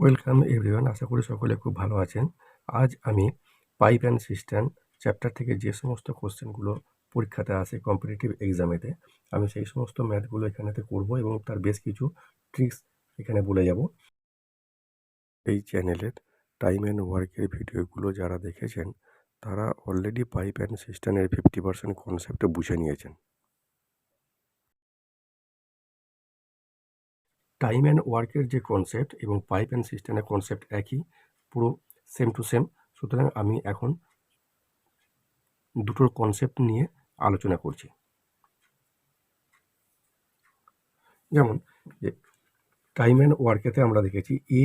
Welcome everyone আশা করি সকলে খুব ভালো আছেন। আজ আমি পাইপ অ্যান্ড সিস্টেম চ্যাপ্টার থেকে যে সমস্ত কোশ্চেনগুলো পরীক্ষাতে আসে কম্পিটিটিভ এক্সামেতে আমি সেই সমস্ত ম্যাথগুলো এখানেতে করব এবং তার বেশ কিছু ট্রিক্স এখানে বলে যাব। এই চ্যানেলের টাইম অ্যান্ড ওয়ার্কের ভিডিওগুলো যারা দেখেছেন, তারা অলরেডি পাইপ অ্যান্ড সিস্টেমের ফিফটি পার্সেন্ট কনসেপ্ট বুঝে নিয়েছেন। টাইম অ্যান্ড ওয়ার্কের যে কনসেপ্ট এবং পাইপ অ্যান্ড সিস্টেমের কনসেপ্ট একই, পুরো সেম টু সেম সুতরাং আমি এখন দুটোর কনসেপ্ট নিয়ে আলোচনা করছি। যেমন, যে টাইম অ্যান্ড ওয়ার্কেতে আমরা দেখেছি এ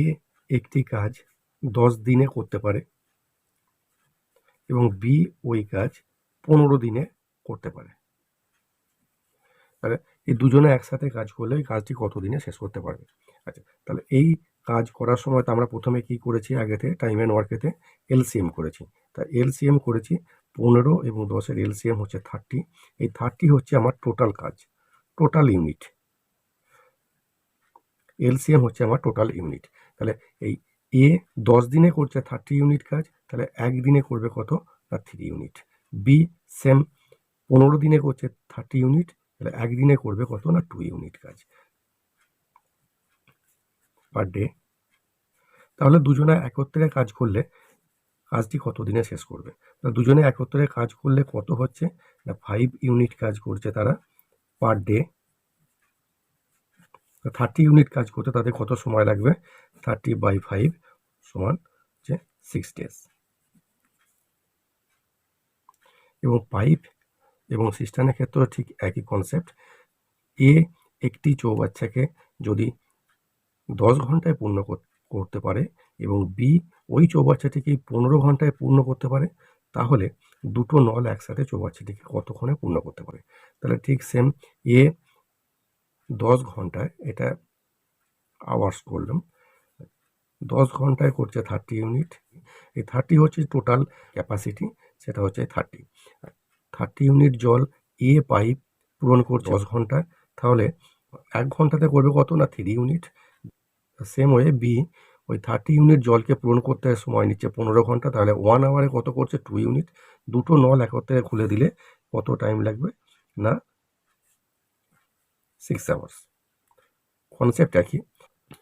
একটি কাজ দশ দিনে করতে পারে এবং বি ওই কাজ পনেরো দিনে করতে পারে। তাহলে এই দুজনে একসাথে কাজ করলে কাজটি কত দিনে শেষ করতে পারবে? আচ্ছা তাহলে এই কাজ করার সময় তো আমরা প্রথমে কি করেছি আগেতে টাইম অ্যান্ড ওয়ার্কেতে এলসিএম করেছি। তা এলসিএম করেছি পনেরো এবং দশের এলসিএম হচ্ছে থার্টি এই থার্টি হচ্ছে আমার টোটাল কাজ টোটাল ইউনিট এলসিএম হচ্ছে আমার টোটাল ইউনিট তাহলে এই এ দশ দিনে করছে থার্টি ইউনিট কাজ, তাহলে একদিনে করবে কত? না থ্রি ইউনিট বি সেম পনেরো দিনে করছে থার্টি ইউনিট তাহলে একদিনে করবে কত না টু ইউনিট কাজ? পার ডে তাহলে দুজনে একত্রে কাজ করলে কাজটি কত দিনে শেষ করবে? তাহলে দুজনে একত্রে কাজ করলে কত হচ্ছে? না ফাইভ ইউনিট কাজ করছে তারা পার ডে থার্টি ইউনিট কাজ করতে তাদের কত সময় লাগবে? থার্টি বাই ফাইভ সমান হচ্ছে সিক্স ডেজ এবং পাইপ এবং সিস্টেমের ক্ষেত্রেও ঠিক একই কনসেপ্ট এ একটি চৌবাচ্চাকে যদি দশ ঘন্টায় পূর্ণ করতে পারে এবং বি ওই চৌবাচ্চাটিকে পনেরো ঘন্টায় পূর্ণ করতে পারে, তাহলে দুটো নল একসাথে চৌবাচ্চাটিকে কতক্ষণে পূর্ণ করতে পারে? তাহলে ঠিক সেম এ দশ ঘন্টায়, এটা আওয়ার্স করলাম দশ ঘন্টায় করছে থার্টি ইউনিট এই থার্টি হচ্ছে টোটাল ক্যাপাসিটি সেটা হচ্ছে থার্টি থার্টি ইউনিট জল এ পাইপ পূরণ করছে দশ ঘন্টায় তাহলে এক ঘন্টাতে করবে কত না three unit same way B ওই থার্টি ইউনিট জলকে পূরণ করতে সময় নিচ্ছে পনেরো ঘণ্টা তাহলে ওয়ান আওয়ারে কত করছে? টু ইউনিট দুটো নল একত্রে খুলে দিলে কত টাইম লাগবে? না? সিক্স আওয়ার্স কনসেপ্ট একই।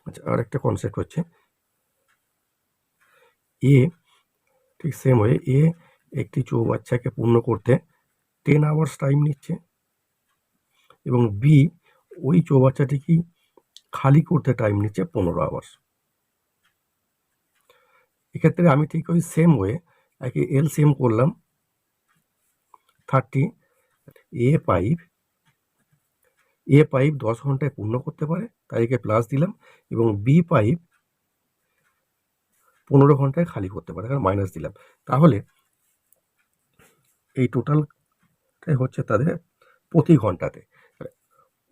আচ্ছা আর একটা কনসেপ্ট হচ্ছে। এ ঠিক সেম ওয়ে এ একটি চৌবাচ্চাকে পূর্ণ করতে টেন আওয়ার্স টাইম নিচ্ছে। এবং বি ওই চৌবাচ্চাটিকে খালি করতে টাইম নিচ্ছে পনেরো আওয়ার্স এক্ষেত্রে আমি ঠিক ওই সেম ওয়ে একে এল সেম করলাম। Thirty A pipe A pipe দশ ঘন্টায় পূর্ণ করতে পারে, তাই একে প্লাস দিলাম। এবং বি পাইপ পনেরো ঘন্টায় খালি করতে পারে, কারণ মাইনাস দিলাম। তাহলে এই টোটালটাই হচ্ছে তাদের প্রতি ঘন্টাতে।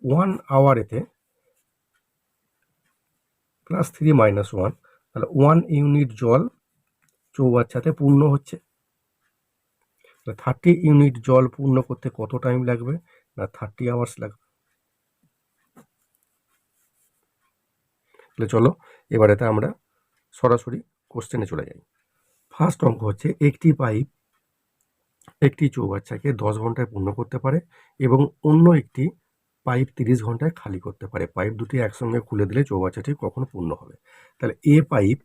ওয়ান আওয়ারেতে প্লাস থ্রি মাইনাস ওয়ান তাহলে ওয়ান ইউনিট জল চৌবাচ্চাতে পূর্ণ হচ্ছে। থার্টি ইউনিট জল পূর্ণ করতে কত টাইম লাগবে? না থার্টি আওয়ার্স লাগবে। তাহলে চলো, এবারেতে আমরা সরাসরি কোশ্চেনে চলে যাই। ফার্স্ট অঙ্ক হচ্ছে একটি পাইপ একটি চৌবাচ্চাকে দশ ঘন্টায় পূর্ণ করতে পারে এবং অন্য একটি পাইপ তিরিশ ঘন্টায় খালি করতে পারে। পাইপ দুটি একসঙ্গে খুলে দিলে চৌবাচ্চাটি কখন পূর্ণ হবে। তাহলে এ পাইপ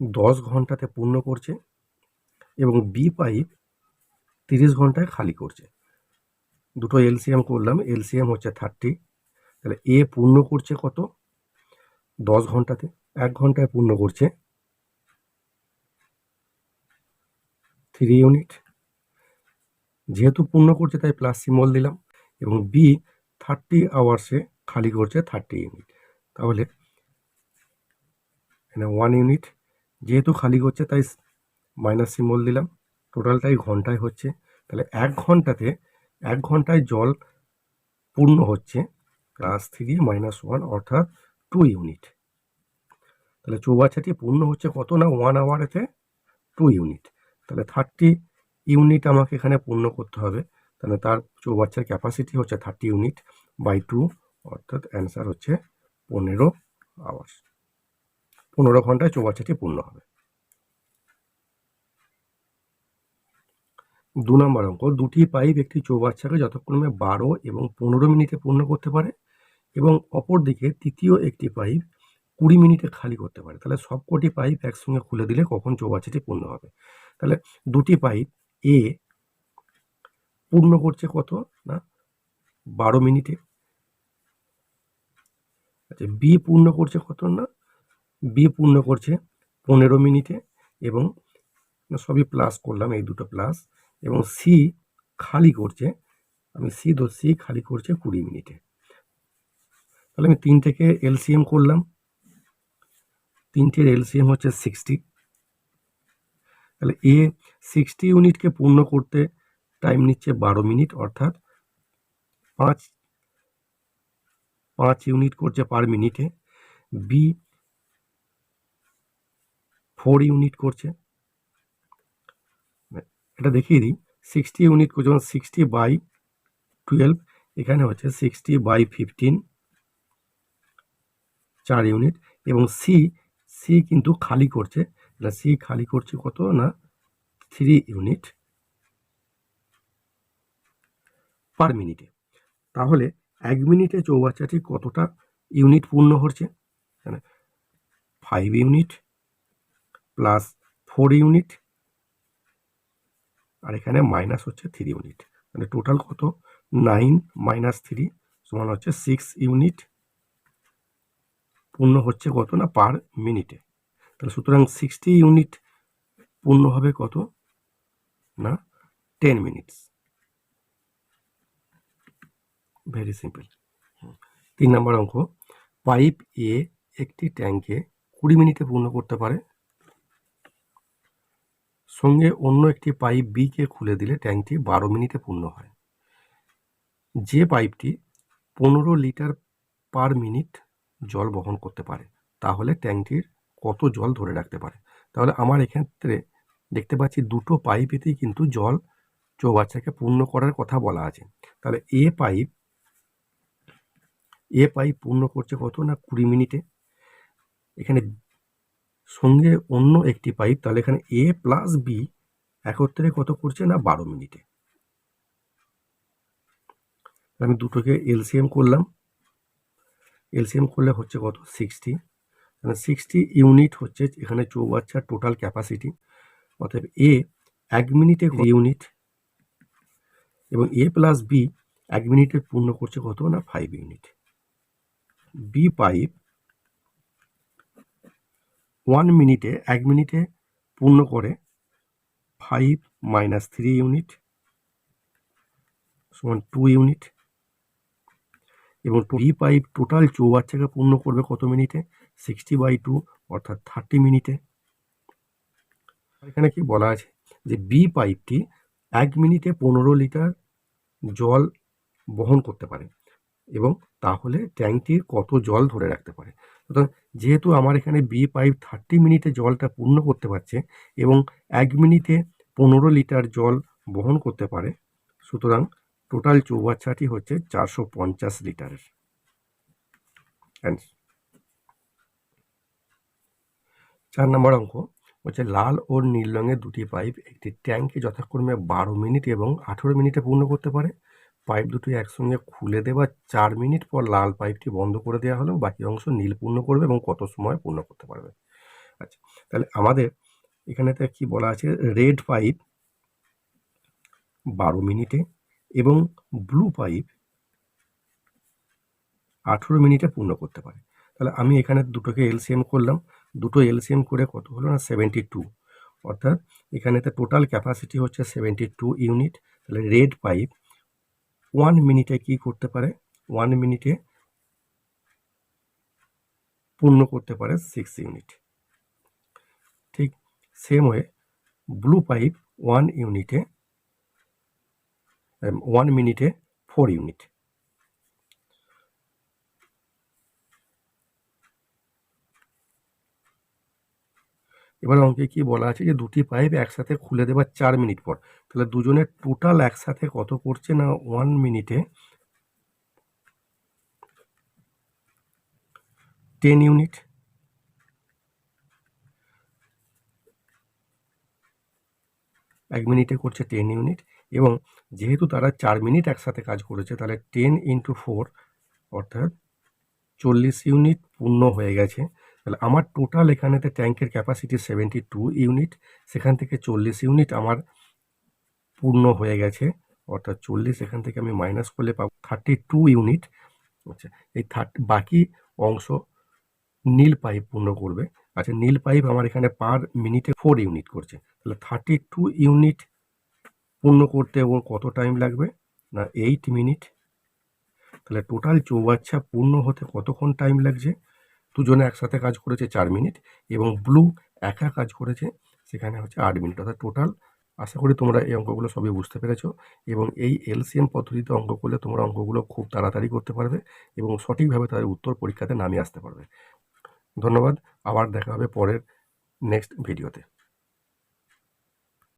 দশ ঘন্টাতে পূর্ণ করছে এবং বি পাইপ তিরিশ ঘন্টায় খালি করছে। দুটো এলসিএম করলাম, এলসিএম হচ্ছে থার্টি। তাহলে এ পূর্ণ করছে কত? দশ ঘন্টাতে, এক ঘন্টায় পূর্ণ করছে। থ্রি ইউনিট যেহেতু পূর্ণ করছে তাই প্লাস সিম্বল দিলাম এবং বি থার্টি আওয়ার্সে খালি করছে থার্টি ইউনিট তাহলে এখানে ওয়ান ইউনিট যেহেতু খালি করছে তাই মাইনাস সিম্বল দিলাম। টোটালটাই ঘন্টায় হচ্ছে। তাহলে এক ঘন্টাতে, এক ঘন্টায় জল পূর্ণ হচ্ছে প্লাস থ্রি মাইনাস ওয়ান অর্থাৎ টু ইউনিট তাহলে চৌবাচ্চাটি পূর্ণ হচ্ছে কত না? ওয়ান আওয়ারেতে টু ইউনিট তাহলে থার্টি ইউনিট আমাকে এখানে পূর্ণ করতে হবে। তাহলে তার চৌবাচ্চার ক্যাপাসিটি হচ্ছে থার্টি ইউনিট বাই টু অর্থাৎ অ্যান্সার হচ্ছে পনেরো আওয়ার্স পনেরো ঘন্টায় চৌবাচ্চাটি পূর্ণ হবে। দু নম্বর অঙ্ক, দুটি পাইপ একটি চৌবাচ্চাকে যথাক্রমে বারো এবং পনেরো মিনিটে পূর্ণ করতে পারে এবং অপরদিকে তৃতীয় একটি পাইপ কুড়ি মিনিটে খালি করতে পারে। তাহলে সবকটি পাইপ একসঙ্গে খুলে দিলে কখন চৌবাচ্চাটি পূর্ণ হবে। তাহলে দুটি পাইপ এ পূর্ণ করছে কত? না, বারো মিনিটে। আচ্ছা বি পূর্ণ করছে কত? না বি পূর্ণ করছে পনেরো মিনিটে এবং সবই প্লাস করলাম এই দুটো প্লাস এবং সি খালি করছে, আমি সি দো সি খালি করছে কুড়ি মিনিটে। তাহলে আমি তিন থেকে এলসিএম করলাম। তিনটের এলসিএম হচ্ছে সিক্সটি তাহলে এ সিক্সটি ইউনিটকে পূর্ণ করতে টাইম নিচ্ছে বারো মিনিট অর্থাৎ পাঁচ পাঁচ ইউনিট করছে পার মিনিটে বি ফোর ইউনিট করছে। এটা দেখিয়ে দিই সিক্সটি ইউনিট করছে যেমন সিক্সটি বাই টুয়েলভ এখানে হচ্ছে সিক্সটি বাই ফিফটিন চার ইউনিট এবং সি সি কিন্তু খালি করছে সি খালি করছে কত না? থ্রি ইউনিট পার মিনিটে তাহলে এক মিনিটে চৌবাচ্চাটি কতটা ইউনিট পূর্ণ হচ্ছে? Five unit plus four unit আর এখানে মাইনাস হচ্ছে থ্রি ইউনিট মানে টোটাল কত? নাইন মাইনাস থ্রি সমান হচ্ছে সিক্স ইউনিট পূর্ণ হচ্ছে কত না? পার মিনিটে তাহলে সুতরাং সিক্সটি ইউনিট পূর্ণ হবে কত? না টেন মিনিটস ভেরি সিম্পল তিন নম্বর অঙ্ক পাইপ এ একটি ট্যাঙ্কে কুড়ি মিনিটে পূর্ণ করতে পারে, সঙ্গে অন্য একটি পাইপ বিকে খুলে দিলে ট্যাঙ্কটি বারো মিনিটে পূর্ণ হয়। যে পাইপটি পনেরো লিটার পার মিনিট জল বহন করতে পারে, তাহলে ট্যাঙ্কটির কত জল ধরে রাখতে পারে। তাহলে আমার এক্ষেত্রে দেখতে পাচ্ছি দুটো পাইপেতেই কিন্তু জল চৌবাচ্চাকে পূর্ণ করার কথা বলা আছে। তাহলে এ পাইপ এ পাইপ পূর্ণ করছে কত না কুড়ি মিনিটে? এখানে সঙ্গে অন্য একটি পাইপ তাহলে এখানে এ প্লাস বি একত্রে কত করছে না বারো মিনিটে? আমি দুটোকে এলসিএম করলাম। এলসিএম করলে হচ্ছে কত? সিক্সটি মানে সিক্সটি ইউনিট হচ্ছে, এখানে চৌবাচ্চার টোটাল ক্যাপাসিটি অতএব এ এক মিনিটে ইউনিট এবং এ প্লাস বি এক মিনিটে পূর্ণ করছে কত না five unit B pipe one মিনিটে এক মিনিটে পূর্ণ করে ফাইভ মাইনাস থ্রি ইউনিট সমান টু ইউনিট এবং বি পাইপ টোটাল চৌবাচ্চাকে পূর্ণ করবে কত মিনিটে? সিক্সটি বাই টু অর্থাৎ থার্টি মিনিটে এখানে কি বলা আছে যে বি পাইপটি এক মিনিটে পনেরো লিটার জল বহন করতে পারে এবং তাহলে ট্যাঙ্কটির কত জল ধরে রাখতে পারে। সুতরাং যেহেতু আমার এখানে বি পাইপ থার্টি মিনিটে জলটা পূর্ণ করতে পারছে এবং এক মিনিটে পনেরো লিটার জল বহন করতে পারে, সুতরাং টোটাল চৌবাচ্চাটি হচ্ছে চারশো পঞ্চাশ লিটারের চার নম্বর অঙ্ক হচ্ছে লাল ও নীল রঙের দুটি পাইপ একটি ট্যাঙ্কে যথাক্রমে বারো মিনিট এবং আঠেরো মিনিটে পূর্ণ করতে পারে। পাইপ দুটি একসঙ্গে খুলে দেওয়ার চার মিনিট পর লাল পাইপটি বন্ধ করে দেওয়া হলো। বাকি অংশ নীল পূর্ণ করবে এবং কত সময় পূর্ণ করতে পারবে। আচ্ছা তাহলে আমাদের এখানেতে কি বলা আছে? রেড পাইপ বারো মিনিটে এবং ব্লু পাইপ আঠেরো মিনিটে পূর্ণ করতে পারে। তাহলে আমি এখানে দুটোকে এলসিএম করলাম। দুটো এলসিএম করে কত হলো না? সেভেন্টি টু অর্থাৎ এখানেতে টোটাল ক্যাপাসিটি হচ্ছে সেভেন্টি টু ইউনিট তাহলে রেড পাইপ ওয়ান মিনিটে কি করতে পারে? ওয়ান মিনিটে পূর্ণ করতে পারে সিক্স ইউনিট ঠিক same way blue pipe one ইউনিটে ওয়ান মিনিটে ফোর ইউনিট এবার অঙ্কে কি বলা আছে যে দুটি পাইপ একসাথে খুলে দেবার চার মিনিট পর। তাহলে দুজনের টোটাল একসাথে কত করছে না ওয়ান মিনিটে টেন ইউনিট এক মিনিটে করছে টেন ইউনিট এবং যেহেতু তারা চার মিনিট একসাথে কাজ করেছে, তাহলে টেন ইন্টু ফোর অর্থাৎ চল্লিশ ইউনিট পূর্ণ হয়ে গেছে। তাহলে আমার টোটাল এখানেতে ট্যাঙ্কের ক্যাপাসিটি সেভেন্টি টু ইউনিট সেখান থেকে চল্লিশ ইউনিট আমার পূর্ণ হয়ে গেছে, অর্থাৎ চল্লিশ এখান থেকে আমি মাইনাস করলে পাবো থার্টি টু ইউনিট আচ্ছা এই থার্টি বাকি অংশ নীল পাইপ পূর্ণ করবে আচ্ছা নীল পাইপ আমার এখানে পার মিনিটে ফোর ইউনিট করছে, তাহলে থার্টি টু ইউনিট পূর্ণ করতে ওর কত টাইম লাগবে? না এইট মিনিট তাহলে টোটাল চৌবাচ্চা পূর্ণ হতে কতক্ষণ টাইম লাগছে? দুজনে একসাথে কাজ করেছে চার মিনিট এবং ব্লু একা কাজ করেছে, সেখানে হচ্ছে আট মিনিট। অর্থাৎ টোটাল আশা করি তোমরা এই অঙ্কগুলো সবই বুঝতে পেরেছ এবং এই এলসিএম পদ্ধতিতে অঙ্ক করলে তোমরা অঙ্কগুলো খুব তাড়াতাড়ি করতে পারবে এবং সঠিকভাবে তাদের উত্তর পরীক্ষাতে নামিয়ে আসতে পারবে। ধন্যবাদ, আবার দেখা হবে পরের নেক্সট ভিডিওতে